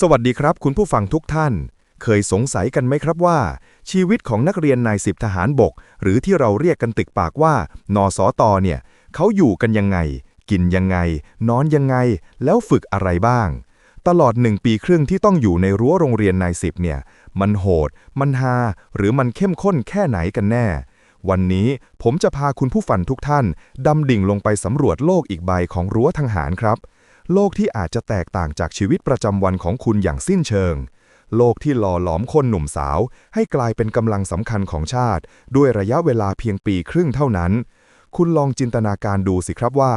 สวัสดีครับคุณผู้ฟังทุกท่าน เคยสงสัยกันไหมครับว่า ชีวิตของนักเรียนนายสิบทหารบก หรือที่เราเรียกกันติดปากว่านอสอตเนี่ยเขาอยู่กันยังไง กินยังไง นอนยังไง แล้วฝึกอะไรบ้าง ตลอดหนึ่งปีครึ่งที่ต้องอยู่ในรั้วโรงเรียนนายสิบเนี่ย มันโหด มันฮาหรือมันเข้มข้นแค่ไหนกันแน่ วันนี้ผมจะพาคุณผู้ฟังทุกท่านดำดิ่งลงไปสำรวจโลกอีกใบของรั้วทหารครับ โลกที่อาจจะแตกต่างจากชีวิตประจำวันของคุณอย่างสิ้นเชิง โลกที่หล่อหลอมคนหนุ่มสาว ให้กลายเป็นกำลังสำคัญของชาติ ด้วยระยะเวลาเพียงปีครึ่งเท่านั้น คุณลองจินตนาการดูสิครับว่า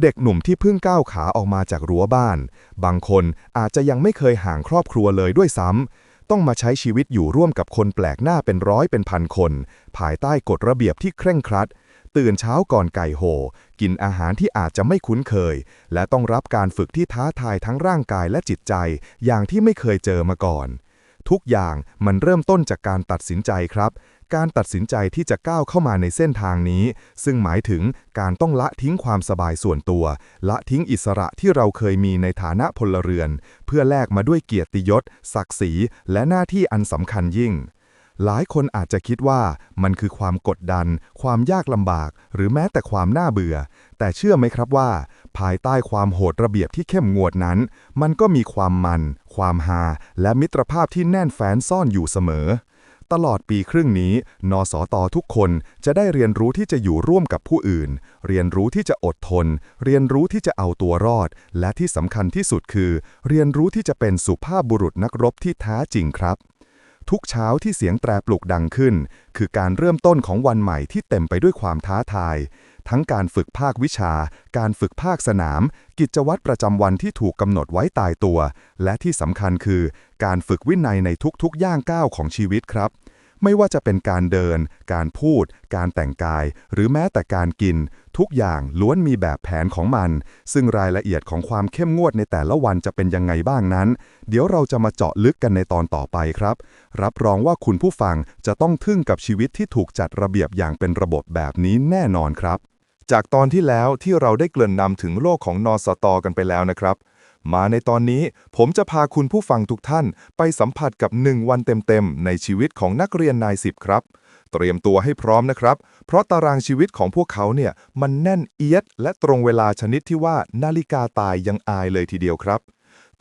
เด็กหนุ่มที่เพิ่งก้าวขาออกมาจากรั้วบ้าน บางคนอาจจะยังไม่เคยห่างครอบครัวเลยด้วยซ้ำต้องมาใช้ชีวิตอยู่ร่วมกับคนแปลกหน้าเป็นร้อยเป็นพันคน ภายใต้กฎระเบียบที่เคร่งครัด ตื่นเช้าก่อนไก่โห กินอาหารที่อาจจะไม่คุ้นเคย และต้องรับการฝึกที่ท้าทายทั้งร่างกายและจิตใจ อย่างที่ไม่เคยเจอมาก่อน ทุกอย่างมันเริ่มต้นจากการตัดสินใจครับ การตัดสินใจที่จะก้าวเข้ามาในเส้นทางนี้ ซึ่งหมายถึงการต้องละทิ้งความสบายส่วนตัว ละทิ้งอิสระที่เราเคยมีในฐานะพลเรือน เพื่อแลกมาด้วยเกียรติยศ ศักดิ์ศรี และหน้าที่อันสำคัญยิ่ง หลายคนอาจจะคิดว่ามันคือความกดดัน ความยากลำบาก หรือแม้แต่ความน่าเบื่อ แต่เชื่อไหมครับว่า ภายใต้ความโหดระเบียบที่เข้มงวดนั้น มันก็มีความมัน ความฮา และมิตรภาพที่แน่นแฟ้นซ่อนอยู่เสมอ ตลอดปีครึ่งนี้ นสตทุกคนจะได้เรียนรู้ที่จะอยู่ร่วมกับผู้อื่น เรียนรู้ที่จะอดทน เรียนรู้ที่จะเอาตัวรอด และที่สำคัญที่สุดคือ เรียนรู้ที่จะเป็นสุภาพบุรุษนักรบที่แท้จริงครับ ทุกเช้าที่เสียงแตรปลุกดังขึ้น คือการเริ่มต้นของวันใหม่ที่เต็มไปด้วยความท้าทาย ทั้งการฝึกภาควิชา การฝึกภาคสนาม กิจวัตรประจำวันที่ถูกกำหนดไว้ตายตัว และที่สำคัญคือ การฝึกวินัยในทุกๆย่างก้าวของชีวิตครับ ไม่ว่าจะเป็นการเดิน การพูด การแต่งกาย หรือแม้แต่การกิน ทุกอย่างล้วนมีแบบแผนของมัน ซึ่งรายละเอียดของความเข้มงวดในแต่ละวันจะเป็นยังไงบ้างนั้น เดี๋ยวเราจะมาเจาะลึกกันในตอนต่อไปครับ รับรองว่าคุณผู้ฟังจะต้องทึ่งกับชีวิตที่ถูกจัดระเบียบอย่างเป็นระบบแบบนี้แน่นอนครับ จากตอนที่แล้วที่เราได้เกริ่นนำถึงโลกของนอสตอกันไปแล้วนะครับ มาในตอนนี้ผมจะพาคุณผู้ฟังทุกท่านไปสัมผัสกับ 1 วันเต็มๆ ในชีวิตของนักเรียนนายสิบครับ เตรียมตัวให้พร้อมนะครับ เพราะตารางชีวิตของพวกเขาเนี่ยมันแน่นเอียด และตรงเวลาชนิดที่ว่านาฬิกาตายยังอายเลยทีเดียวครับ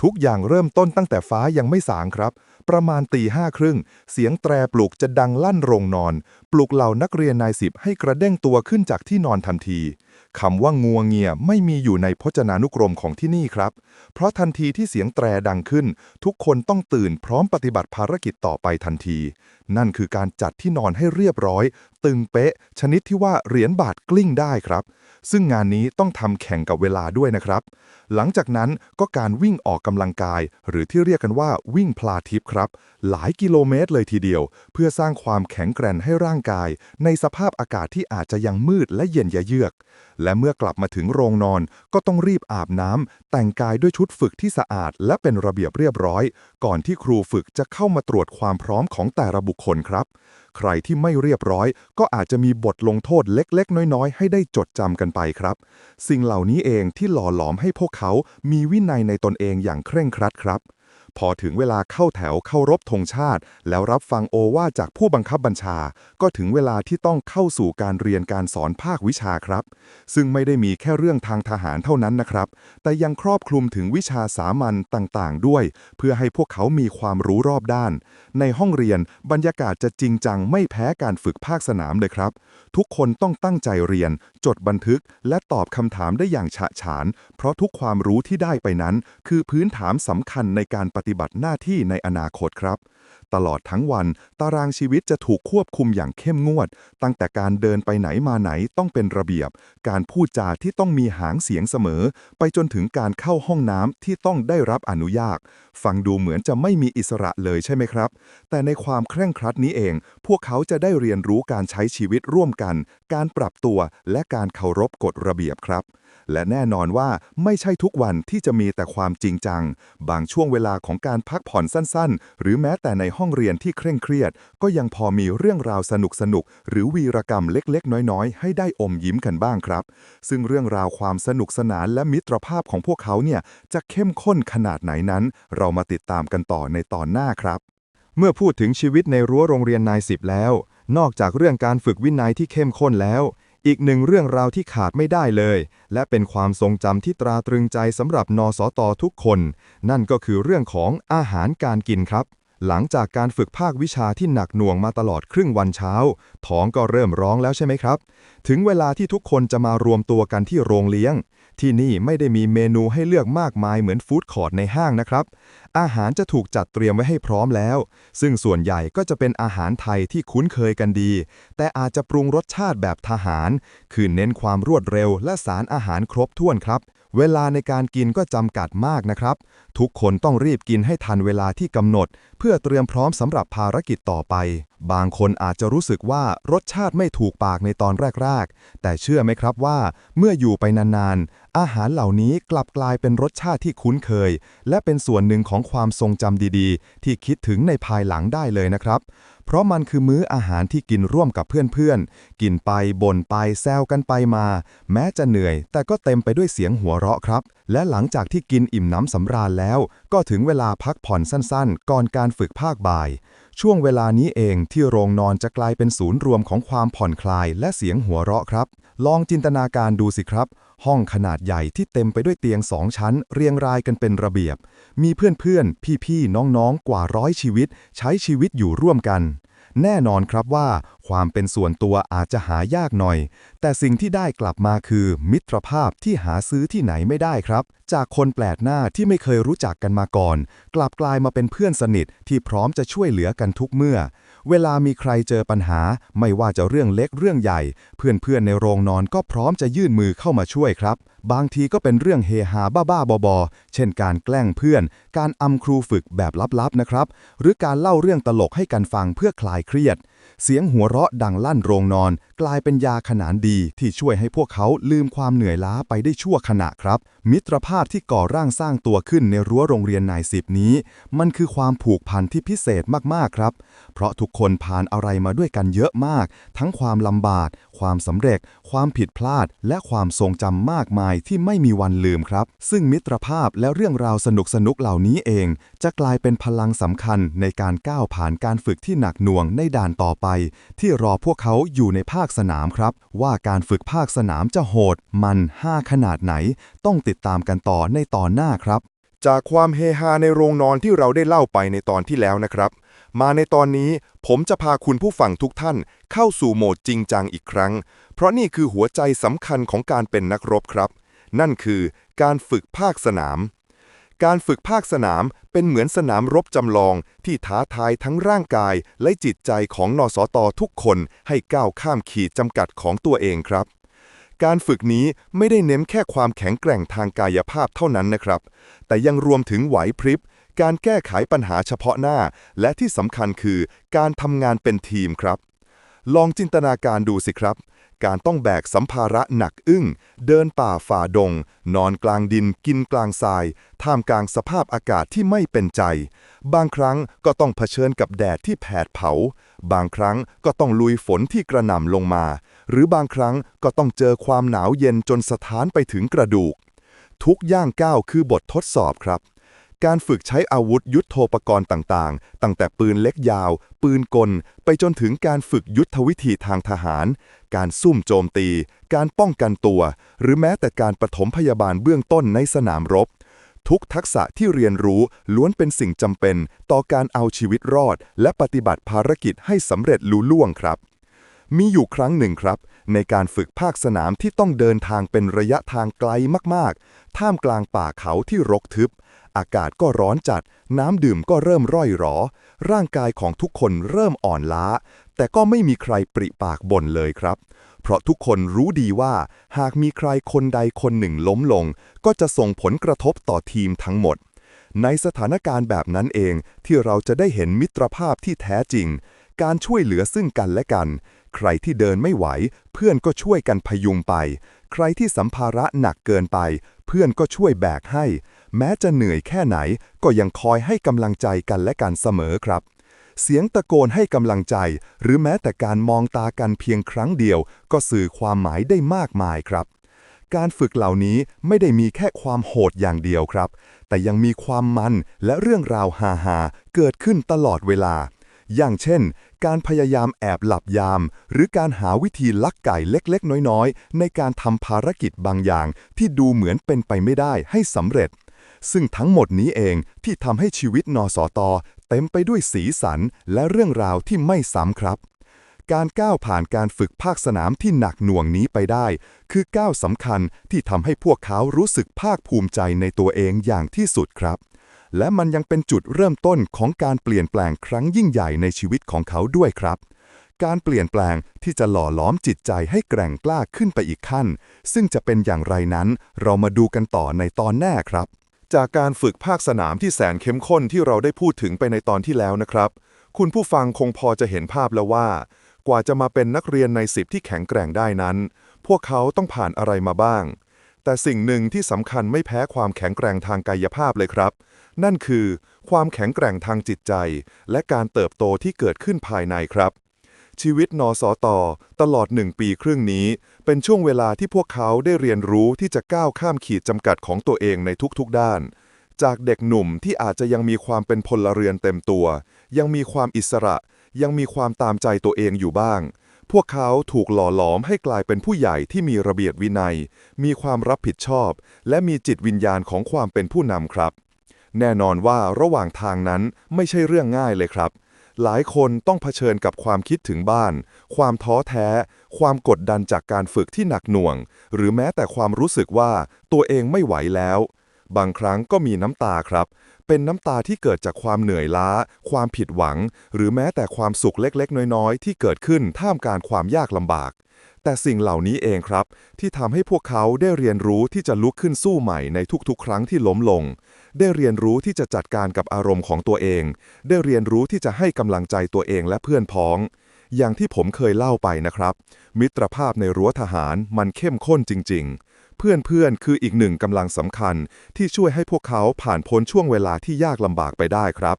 ทุกอย่างเริ่มต้นตั้งแต่ฟ้ายังไม่สางครับ ประมาณตีห้าครึ่งเสียงแตรปลุกจะดังลั่นโรงนอน ปลุกเหล่านักเรียนนายสิบให้กระเด้งตัวขึ้นจากที่นอนทันที คำว่างัวเงียไม่มีอยู่ในพจนานุกรมของที่นี่ครับ เพราะทันทีที่เสียงแตรดังขึ้น ทุกคนต้องตื่นพร้อมปฏิบัติภารกิจต่อไปทันทีนั่นคือการจัดที่นอนให้เรียบร้อย ตึงเป๊ะ ชนิดที่ว่าเหรียญบาทกลิ้งได้ครับ ซึ่งงานนี้ต้องทำแข่งกับเวลาด้วยนะครับ หลังจากนั้นก็การวิ่งออกกำลังกาย หรือที่เรียกกันว่าวิ่งพลาทิพย์ครับ หลายกิโลเมตรเลยทีเดียว เพื่อสร้างความแข็งแกร่งให้ร่างกาย ในสภาพอากาศที่อาจจะยังมืดและเย็นยะเยือก และเมื่อกลับมาถึงโรงนอนก็ต้องรีบอาบน้ำแต่งกายด้วยชุดฝึกที่สะอาด และเป็นระเบียบเรียบร้อย ก่อนที่ครูฝึกจะเข้ามาตรวจความพร้อมของแต่ละบุคคลครับ ใครที่ไม่เรียบร้อยก็อาจจะมีบทลงโทษเล็กๆ น้อยๆ ให้ได้จดจำกันไปครับ สิ่งเหล่านี้เองที่หล่อหลอมให้พวกเขามีวินัยในตนเองอย่างเคร่งครัดครับ พอถึงเวลาเข้าแถวเข้ารบธงชาติ แล้วรับฟังโอวาจากผู้บังคับบัญชา ก็ถึงเวลาที่ต้องเข้าสู่การเรียนการสอนภาควิชาครับ ซึ่งไม่ได้มีแค่เรื่องทางทหารเท่านั้นนะครับ แต่ยังครอบคลุมถึงวิชาสามัญต่างๆ ด้วย เพื่อให้พวกเขามีความรู้รอบด้าน ในห้องเรียนบรรยากาศจะจริงจังไม่แพ้การฝึกภาคสนามเลยครับ ทุกคนต้องตั้งใจเรียน จดบันทึก และตอบคำถามได้อย่างฉะฉาน เพราะทุกความรู้ที่ได้ไปนั้น คือพื้นฐานสำคัญในการปฏิบัติหน้าที่ในอนาคตครับ ตลอดทั้งวันตารางชีวิตจะถูกควบคุมอย่างเข้มงวด ตั้งแต่การเดินไปไหนมาไหนต้องเป็นระเบียบ การพูดจาที่ต้องมีหางเสียงเสมอ ไปจนถึงการเข้าห้องน้ำที่ต้องได้รับอนุญาต ฟังดูเหมือนจะไม่มีอิสระเลยใช่ไหมครับ แต่ในความเคร่งครัดนี้เอง พวกเขาจะได้เรียนรู้การใช้ชีวิตร่วมกัน การปรับตัวและการเคารพกฎระเบียบครับ และแน่นอนว่าไม่ใช่ทุกวันที่จะมีแต่ความจริงจัง บางช่วงเวลาของการพักผ่อนสั้นๆ หรือแม้แต่ในห้องเรียนที่เคร่งเครียด ก็ยังพอมีเรื่องราวสนุกสนุกหรือวีรกรรมเล็กๆ น้อยๆ ให้ได้อมยิ้มกันบ้างครับ ซึ่งเรื่องราวความสนุกสนานและมิตรภาพของพวกเขาเนี่ยจะเข้มข้นขนาดไหนนั้น เรามาติดตามกันต่อในตอนหน้าครับ เมื่อพูดถึงชีวิตในรั้วโรงเรียนนายสิบแล้ว นอกจากเรื่องการฝึกวินัยที่เข้มข้นแล้วอีกหนึ่งเรื่องราวที่ขาดไม่ได้เลย และเป็นความทรงจำที่ตราตรึงใจสำหรับนสตทุกคน นั่นก็คือเรื่องของอาหารการกินครับ หลังจากการฝึกภาควิชาที่หนักหน่วงมาตลอดครึ่งวันเช้า ท้องก็เริ่มร้องแล้วใช่ไหมครับ ถึงเวลาที่ทุกคนจะมารวมตัวกันที่โรงเลี้ยง ที่นี่ไม่ได้มีเมนูให้เลือกมากมายเหมือนฟู้ดคอร์ทในห้างนะครับ อาหารจะถูกจัดเตรียมไว้ให้พร้อมแล้ว ซึ่งส่วนใหญ่ก็จะเป็นอาหารไทยที่คุ้นเคยกันดี แต่อาจจะปรุงรสชาติแบบทหาร คือเน้นความรวดเร็วและสารอาหารครบถ้วนครับ เวลาในการกินก็จำกัดมากนะครับ ทุกคนต้องรีบกินให้ทันเวลาที่กำหนด เพื่อเตรียมพร้อมสำหรับภารกิจต่อไป บางคนอาจจะรู้สึกว่ารสชาติไม่ถูกปากในตอนแรกๆ แต่เชื่อไหมครับว่า เมื่ออยู่ไปนานๆ อาหารเหล่านี้กลับกลายเป็นรสชาติที่คุ้นเคย และเป็นส่วนหนึ่งของความทรงจำดีๆ ที่คิดถึงในภายหลังได้เลยนะครับ เพราะมันคือมื้ออาหารที่กินร่วมกับเพื่อนๆ กินไปบ่นไปแซวกันไปมา แม้จะเหนื่อย แต่ก็เต็มไปด้วยเสียงหัวเราะครับ และหลังจากที่กินอิ่มน้ำสำราญแล้ว ก็ถึงเวลาพักผ่อนสั้นๆ ก่อนการฝึกภาคบ่าย ช่วงเวลานี้เองที่โรงนอนจะกลายเป็นศูนย์รวมของความผ่อนคลายและเสียงหัวเราะครับ ลองจินตนาการดูสิครับ ห้องขนาดใหญ่ที่เต็มไปด้วยเตียงสองชั้น เรียงรายกันเป็นระเบียบ มีเพื่อนๆ พี่ๆ น้องๆ กว่าร้อยชีวิต ใช้ชีวิตอยู่ร่วมกัน แน่นอนครับว่า ความเป็นส่วนตัวอาจจะหายากหน่อย แต่สิ่งที่ได้กลับมาคือ มิตรภาพที่หาซื้อที่ไหนไม่ได้ครับ จากคนแปลกหน้าที่ไม่เคยรู้จักกันมาก่อน กลับกลายมาเป็นเพื่อนสนิทที่พร้อมจะช่วยเหลือกันทุกเมื่อ เวลามีใครเจอปัญหา ไม่ว่าจะเรื่องเล็กเรื่องใหญ่ เพื่อนๆในโรงนอนก็พร้อมจะยื่นมือเข้ามาช่วยครับบางทีก็เป็นเรื่องเฮฮาบ้าๆบอๆ เช่นการแกล้งเพื่อน การอำครูฝึกแบบลับๆนะครับ หรือการเล่าเรื่องตลกให้กันฟังเพื่อคลายเครียด เสียงหัวเราะดังลั่นโรงนอน กลายเป็นยาขนานดีที่ช่วยให้พวกเขาลืมความเหนื่อยล้าไปได้ชั่วขณะครับ มิตรภาพที่ก่อร่างสร้างตัวขึ้นในรั้วโรงเรียนนายสิบนี้ มันคือความผูกพันที่พิเศษมากๆครับ เพราะทุกคนผ่านอะไรมาด้วยกันเยอะมาก ทั้งความลำบาก ความสำเร็จ ความผิดพลาด และความทรงจำมากมายที่ไม่มีวันลืมครับ ซึ่งมิตรภาพและเรื่องราวสนุกสนุกๆเหล่านี้เอง จะกลายเป็นพลังสำคัญในการก้าวผ่านการฝึกที่หนักหน่วงในด่านต่อไปไป ที่รอพวกเขาอยู่ในภาคสนามครับ ว่าการฝึกภาคสนามจะโหด มันห้าขนาดไหน ต้องติดตามกันต่อในตอนหน้าครับ จากความเฮฮาในโรงนอนที่เราได้เล่าไปในตอนที่แล้วนะครับ มาในตอนนี้ผมจะพาคุณผู้ฟังทุกท่าน เข้าสู่โหมดจริงจังอีกครั้ง เพราะนี่คือหัวใจสำคัญของการเป็นนักรบครับ นั่นคือการฝึกภาคสนาม การฝึกภาคสนามเป็นเหมือนสนามรบจำลองที่ท้าทายทั้งร่างกายและจิตใจของนสตทุกคนให้ก้าวข้ามขีดจำกัดของตัวเองครับ การฝึกนี้ไม่ได้เน้นแค่ความแข็งแกร่งทางกายภาพเท่านั้นนะครับ แต่ยังรวมถึงไหวพริบ การแก้ไขปัญหาเฉพาะหน้า และที่สำคัญคือการทำงานเป็นทีมครับ ลองจินตนาการดูสิครับ การต้องแบกสัมภาระหนักอึ้ง เดินป่าฝ่าดง นอนกลางดินกินกลางทราย ท่ามกลางสภาพอากาศที่ไม่เป็นใจ บางครั้งก็ต้องเผชิญกับแดดที่แผดเผา บางครั้งก็ต้องลุยฝนที่กระหน่ำลงมา หรือบางครั้งก็ต้องเจอความหนาวเย็นจนสถานไปถึงกระดูก ทุกย่างก้าวคือบททดสอบครับ การฝึกใช้อาวุธยุทโธปกรณ์ต่างๆ ตั้งแต่ปืนเล็กยาว ปืนกล ไปจนถึงการฝึกยุทธวิธีทางทหาร การซุ่มโจมตี การป้องกันตัว หรือแม้แต่การปฐมพยาบาลเบื้องต้นในสนามรบ ทุกทักษะที่เรียนรู้ล้วนเป็นสิ่งจำเป็น ต่อการเอาชีวิตรอด และปฏิบัติภารกิจให้สำเร็จลุล่วงครับ มีอยู่ครั้งหนึ่งครับในการฝึกภาคสนามที่ต้องเดินทางเป็นระยะทางไกลมากๆ ท่ามกลางป่าเขาที่รกทึบ อากาศก็ร้อนจัด น้ำดื่มก็เริ่มร่อยหรอ ร่างกายของทุกคนเริ่มอ่อนล้า แต่ก็ไม่มีใครปริปากบ่นเลยครับ เพราะทุกคนรู้ดีว่า หากมีใครคนใดคนหนึ่งล้มลง ก็จะส่งผลกระทบต่อทีมทั้งหมด ในสถานการณ์แบบนั้นเองที่เราจะได้เห็นมิตรภาพที่แท้จริง การช่วยเหลือซึ่งกันและกัน ใครที่เดินไม่ไหว เพื่อนก็ช่วยกันพยุงไป ใครที่สัมภาระหนักเกินไป เพื่อนก็ช่วยแบกให้ แม้จะเหนื่อยแค่ไหนก็ยังคอยให้กำลังใจกันและกันเสมอครับ เสียงตะโกนให้กำลังใจ หรือแม้แต่การมองตากันเพียงครั้งเดียว ก็สื่อความหมายได้มากมายครับ การฝึกเหล่านี้ไม่ได้มีแค่ความโหดอย่างเดียวครับ แต่ยังมีความมันและเรื่องราวฮาๆเกิดขึ้นตลอดเวลา อย่างเช่น การพยายามแอบหลับยาม หรือการหาวิธีลักไก่เล็กๆ น้อยๆ ในการทำภารกิจบางอย่างที่ดูเหมือนเป็นไปไม่ได้ให้สำเร็จ ซึ่งทั้งหมดนี้เองที่ทำให้ชีวิตนสตเต็มไปด้วยสีสันและเรื่องราวที่ไม่ซ้ำครับ การก้าวผ่านการฝึกภาคสนามที่หนักหน่วงนี้ไปได้ คือก้าวสำคัญที่ทำให้พวกเขารู้สึกภาคภูมิใจในตัวเองอย่างที่สุดครับและมันยังเป็นจุดเริ่มต้นของการเปลี่ยนแปลงครั้งยิ่งใหญ่ในชีวิตของเขาด้วยครับ การเปลี่ยนแปลงที่จะหล่อหลอมจิตใจให้แกร่งกล้าขึ้นไปอีกขั้น ซึ่งจะเป็นอย่างไรนั้น เรามาดูกันต่อในตอนหน้าครับ จากการฝึกภาคสนามที่แสนเข้มข้นที่เราได้พูดถึงไปในตอนที่แล้วนะครับ คุณผู้ฟังคงพอจะเห็นภาพแล้วว่า กว่าจะมาเป็นนักเรียนในสิบที่แข็งแกร่งได้นั้น พวกเขาต้องผ่านอะไรมาบ้าง แต่สิ่งหนึ่งที่สำคัญไม่แพ้ความแข็งแกร่งทางกายภาพเลยครับ นั่นคือ ความแข็งแกร่งทางจิตใจ และการเติบโตที่เกิดขึ้นภายในครับ ชีวิตนสตตลอดหนึ่งปีครึ่งนี้ เป็นช่วงเวลาที่พวกเขาได้เรียนรู้ที่จะก้าวข้ามขีดจำกัดของตัวเองในทุกๆด้าน จากเด็กหนุ่มที่อาจจะยังมีความเป็นพลเรือนเต็มตัว ยังมีความอิสระ ยังมีความตามใจตัวเองอยู่บ้าง พวกเขาถูกหล่อหลอมให้กลายเป็นผู้ใหญ่ที่มีระเบียบวินัย มีความรับผิดชอบ และมีจิตวิญญาณของความเป็นผู้นำครับแน่นอนว่าระหว่างทางนั้นไม่ใช่เรื่องง่ายเลยครับ หลายคนต้องเผชิญกับความคิดถึงบ้าน ความท้อแท้ ความกดดันจากการฝึกที่หนักหน่วง หรือแม้แต่ความรู้สึกว่าตัวเองไม่ไหวแล้ว บางครั้งก็มีน้ำตาครับ เป็นน้ำตาที่เกิดจากความเหนื่อยล้า ความผิดหวัง หรือแม้แต่ความสุขเล็กๆ น้อยๆ ที่เกิดขึ้นท่ามกลางความยากลำบาก แต่สิ่งเหล่านี้เองครับ ที่ทำให้พวกเขาได้เรียนรู้ที่จะลุกขึ้นสู้ใหม่ในทุกๆ ครั้งที่ล้มลง ได้เรียนรู้ที่จะจัดการกับอารมณ์ของตัวเอง ได้เรียนรู้ที่จะให้กำลังใจตัวเองและเพื่อนพ้อง อย่างที่ผมเคยเล่าไปนะครับ มิตรภาพในรั้วทหารมันเข้มข้นจริง ๆเพื่อนๆ คืออีกหนึ่งกำลังสำคัญที่ช่วยให้พวกเขาผ่านพ้นช่วงเวลาที่ยากลำบากไปได้ครับ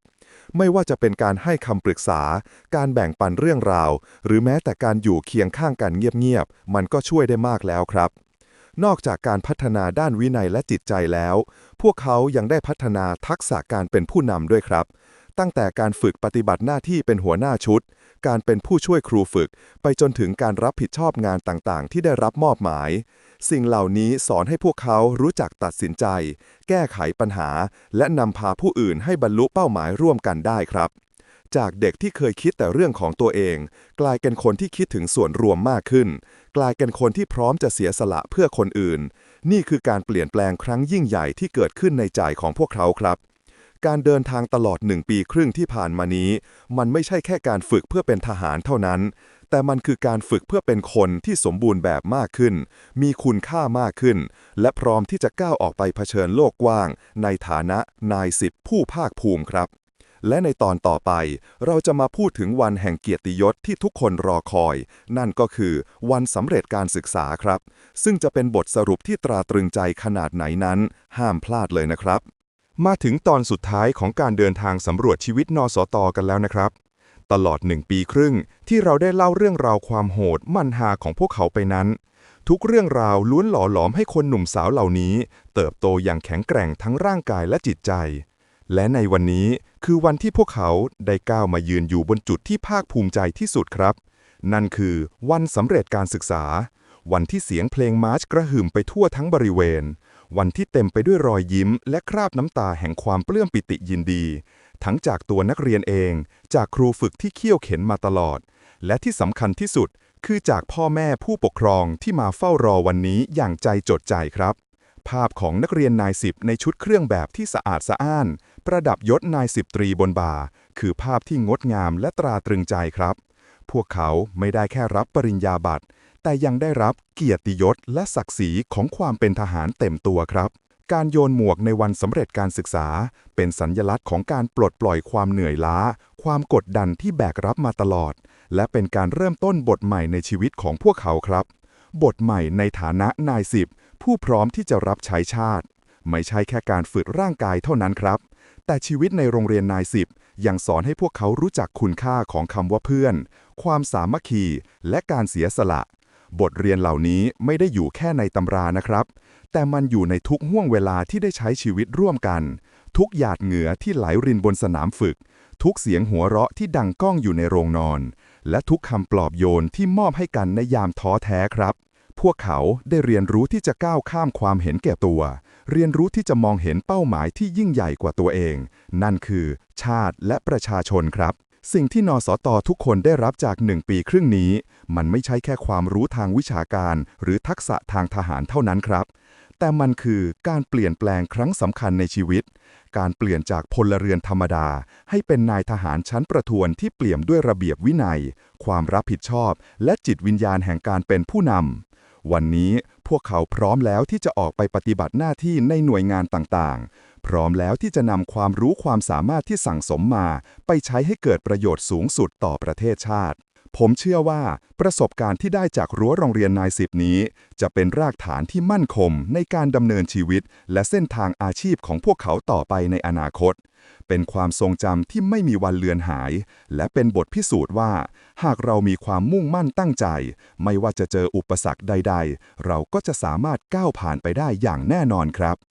ไม่ว่าจะเป็นการให้คำปรึกษา การแบ่งปันเรื่องราว หรือแม้แต่การอยู่เคียงข้างกันเงียบๆ มันก็ช่วยได้มากแล้วครับ นอกจากการพัฒนาด้านวินัยและจิตใจแล้ว พวกเขายังได้พัฒนาทักษะการเป็นผู้นำด้วยครับ ตั้งแต่การฝึกปฏิบัติหน้าที่เป็นหัวหน้าชุด การเป็นผู้ช่วยครูฝึก ไปจนถึงการรับผิดชอบงานต่างๆ ที่ได้รับมอบหมาย สิ่งเหล่านี้สอนให้พวกเขารู้จักตัดสินใจ แก้ไขปัญหา และนำพาผู้อื่นให้บรรลุเป้าหมายร่วมกันได้ครับ จากเด็กที่เคยคิดแต่เรื่องของตัวเอง กลายเป็นคนที่คิดถึงส่วนรวมมากขึ้น กลายเป็นคนที่พร้อมจะเสียสละเพื่อคนอื่น นี่คือการเปลี่ยนแปลงครั้งยิ่งใหญ่ที่เกิดขึ้นในใจของพวกเขาครับการเดินทางตลอดหนึ่งปีครึ่งที่ผ่านมานี้ มันไม่ใช่แค่การฝึกเพื่อเป็นทหารเท่านั้น แต่มันคือการฝึกเพื่อเป็นคนที่สมบูรณ์แบบมากขึ้น มีคุณค่ามากขึ้น และพร้อมที่จะก้าวออกไปเผชิญโลกกว้าง ในฐานะนายสิบผู้ภาคภูมิครับ และในตอนต่อไป เราจะมาพูดถึงวันแห่งเกียรติยศที่ทุกคนรอคอย นั่นก็คือวันสำเร็จการศึกษาครับ ซึ่งจะเป็นบทสรุปที่ตราตรึงใจขนาดไหนนั้น ห้ามพลาดเลยนะครับ มาถึงตอนสุดท้ายของการเดินทางสำรวจชีวิตนสตกันแล้วนะครับ ตลอดหนึ่งปีครึ่ง ที่เราได้เล่าเรื่องราวความโหดมันหาของพวกเขาไปนั้น ทุกเรื่องราวล้วนหล่อหลอมให้คนหนุ่มสาวเหล่านี้ เติบโตอย่างแข็งแกร่งทั้งร่างกายและจิตใจ และในวันนี้คือวันที่พวกเขาได้ก้าวมายืนอยู่บนจุดที่ภาคภูมิใจที่สุดครับ นั่นคือวันสำเร็จการศึกษา วันที่เสียงเพลงมาร์ชกระหึ่มไปทั่วทั้งบริเวณ วันที่เต็มไปด้วยรอยยิ้ม และคราบน้ำตาแห่งความปลื้มปิติยินดี ทั้งจากตัวนักเรียนเอง จากครูฝึกที่เขี่ยวเข็นมาตลอด และที่สำคัญที่สุดคือจากพ่อแม่ผู้ปกครองที่มาเฝ้ารอวันนี้อย่างใจจดใจครับ ภาพของนักเรียนนายสิบในชุดเครื่องแบบที่สะอาดสะอ้าน ประดับยศนายสิบตรีบนบ่าคือภาพที่งดงามและตราตรึงใจครับ พวกเขาไม่ได้แค่รับปริญญาบัตรแต่ยังได้รับเกียรติยศและศักดิ์ศรีของความเป็นทหารเต็มตัวครับ การโยนหมวกในวันสำเร็จการศึกษา เป็นสัญญลักษณ์ของการปลดปล่อยความเหนื่อยล้า ความกดดันที่แบกรับมาตลอด และเป็นการเริ่มต้นบทใหม่ในชีวิตของพวกเขาครับ บทใหม่ในฐานะนายสิบผู้พร้อมที่จะรับใช้ชาติ ไม่ใช่แค่การฝึกร่างกายเท่านั้นครับ แต่ชีวิตในโรงเรียนนายสิบยังสอนให้พวกเขารู้จักคุณค่าของคำว่าเพื่อน ความสามัคคี และการเสียสละ บทเรียนเหล่านี้ไม่ได้อยู่แค่ในตำรานะครับ แต่มันอยู่ในทุกห่วงเวลาที่ได้ใช้ชีวิตร่วมกัน ทุกหยาดเหงื่อที่ไหลรินบนสนามฝึก ทุกเสียงหัวเราะที่ดังก้องอยู่ในโรงนอน และทุกคำปลอบโยนที่มอบให้กันในยามท้อแท้ครับ พวกเขาได้เรียนรู้ที่จะก้าวข้ามความเห็นแก่ตัว เรียนรู้ที่จะมองเห็นเป้าหมายที่ยิ่งใหญ่กว่าตัวเอง นั่นคือ ชาติและประชาชนครับ สิ่งที่นสตทุกคนได้รับจากหนึ่งปีครึ่งนี้ มันไม่ใช่แค่ความรู้ทางวิชาการ หรือทักษะทางทหารเท่านั้นครับ แต่มันคือการเปลี่ยนแปลงครั้งสำคัญในชีวิต การเปลี่ยนจากพลเรือนธรรมดา ให้เป็นนายทหารชั้นประทวนที่เปลี่ยมด้วยระเบียบวินัย ความรับผิดชอบ และจิตวิญญาณแห่งการเป็นผู้นำวันนี้พวกเขาพร้อมแล้วที่จะออกไปปฏิบัติหน้าที่ในหน่วยงานต่างๆ พร้อมแล้วที่จะนำความรู้ความสามารถที่สั่งสมมา ไปใช้ให้เกิดประโยชน์สูงสุดต่อประเทศชาติ ผมเชื่อว่าประสบการณ์ที่ได้จากรั้วโรงเรียนนายสิบนี้ จะเป็นรากฐานที่มั่นคงในการดำเนินชีวิต และเส้นทางอาชีพของพวกเขาต่อไปในอนาคต เป็นความทรงจำที่ไม่มีวันเลือนหาย และเป็นบทพิสูจน์ว่า หากเรามีความมุ่งมั่นตั้งใจ ไม่ว่าจะเจออุปสรรคใด ๆ เราก็จะสามารถก้าวผ่านไปได้อย่างแน่นอนครับ